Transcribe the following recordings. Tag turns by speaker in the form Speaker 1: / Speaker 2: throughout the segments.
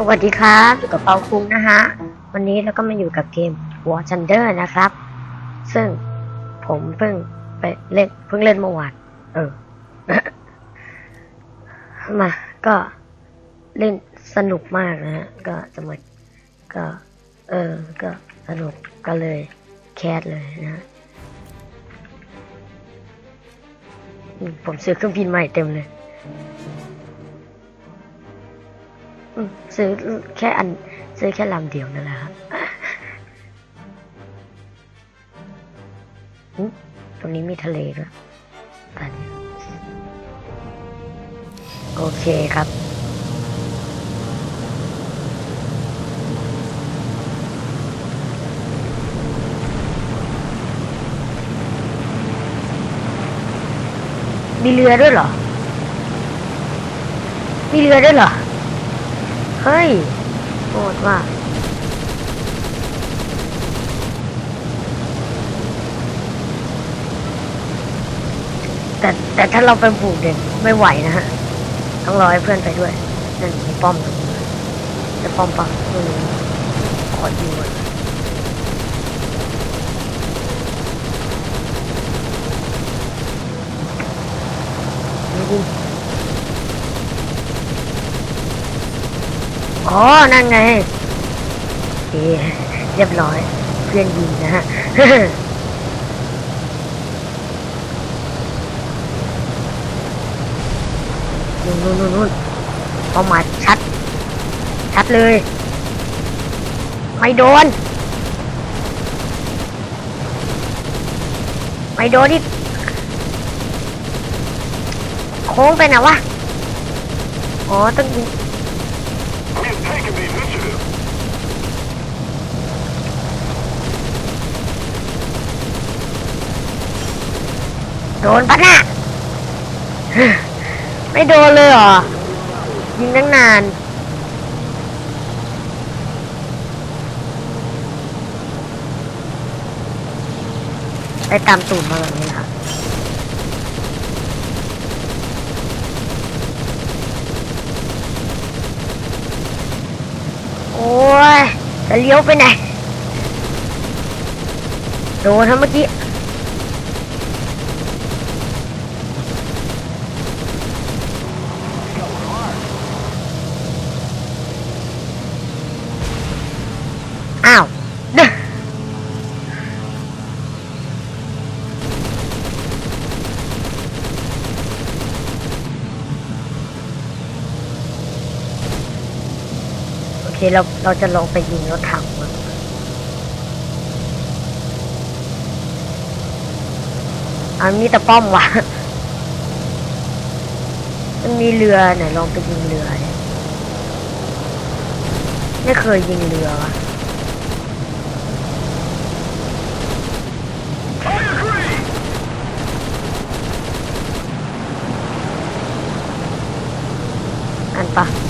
Speaker 1: สวัสดีครับอยู่กับเปาคุงนะฮะ วันนี้เราก็มาอยู่กับเกม War Thunder นะครับ ซึ่งผมเพิ่งไปเล่นเพิ่งเล่นเมื่อวาน เออ มาก็เล่นสนุกมากนะฮะ ก็จะมาก็ เออ ก็สนุกก็เลยแคสเลยนะผมซื้อเครื่องบินใหม่เต็มเลย ซื้อแค่อัน ซื้อแค่ลำเดียวนั่นแหละครับตรงนี้มีทะเลด้วยตอนนี้โอเคครับ มีเรือด้วยเหรอ มีเรือด้วยเหรอ เฮ้ยโหดว่ะแต่แต่ถ้าเราไปบุกเด่นไม่ไหวนะฮะ ต้องรอให้เพื่อนไปด้วยนั่นมีป้อมตรงนี้จะป้อมปังไม่รู้ขอดูก่อน อ๋อ นั่นไงโอเเรียบร้อย เพื่อนยิงนะฮะนู่นนู่นนู่นเป้าหมายชัด ชัดเลย ไม่โดน ไม่โดนที่โค้งไปไหนะวะ อ๋อ ต้อง
Speaker 2: taken the initiative.
Speaker 1: โดนปะน่ะ ไม่โดนเลยเหรอ ยิงตั้งนาน ไปตามตูดมาแบบนี้ค่ะ ยจะเลี้ยวไปไหนโดนทั้งเมื่อกี้ เคเราเราจะลองไปยิงรถถังมันอันนี้ต่ป้อมวะมันมีเรือไหนลองไปยิงเรือเนี่ยไม่เคยยิงเรือวะอันปะ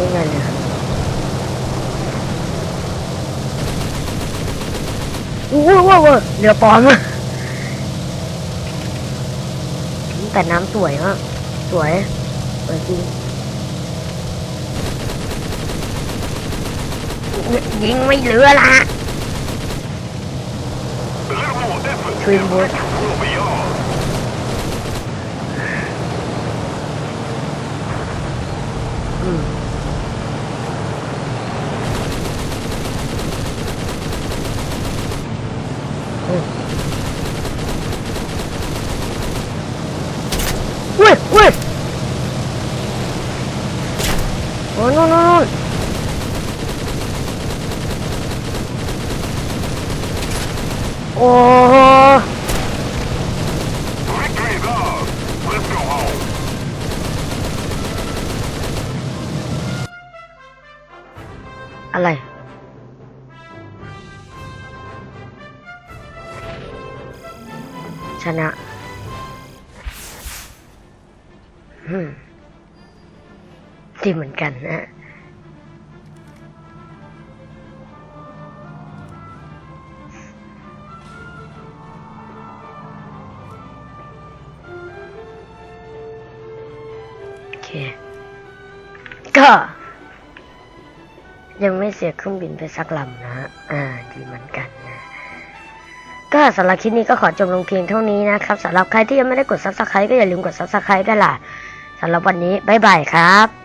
Speaker 1: อ๋อนี่ไงเนี่ยอู้ว้าวว้าวเรือปลอมอะแต่น้ำสวยมากสวยสวยจริงยิงไม่เหลือละ
Speaker 2: A little more effort.
Speaker 1: Twinwood.
Speaker 2: Will be ours.
Speaker 1: อืม อุ้ยอุ้ยโอ้ยนู่นนู่นโอ้อะไร ชนะดีเหมือนกันนะโอเค ก็ ยังไม่เสียเครื่องบินไปสักลำนะ อ่า ดีเหมือนกัน ก็สำหรับคลิปนี้ก็ขอจบลงเพียงเท่านี้นะครับสำหรับใครที่ยังไม่ได้กด subscribe ก็อย่าลืมกด subscribe กันล่ะสำหรับวันนี้บ๊ายบายครับ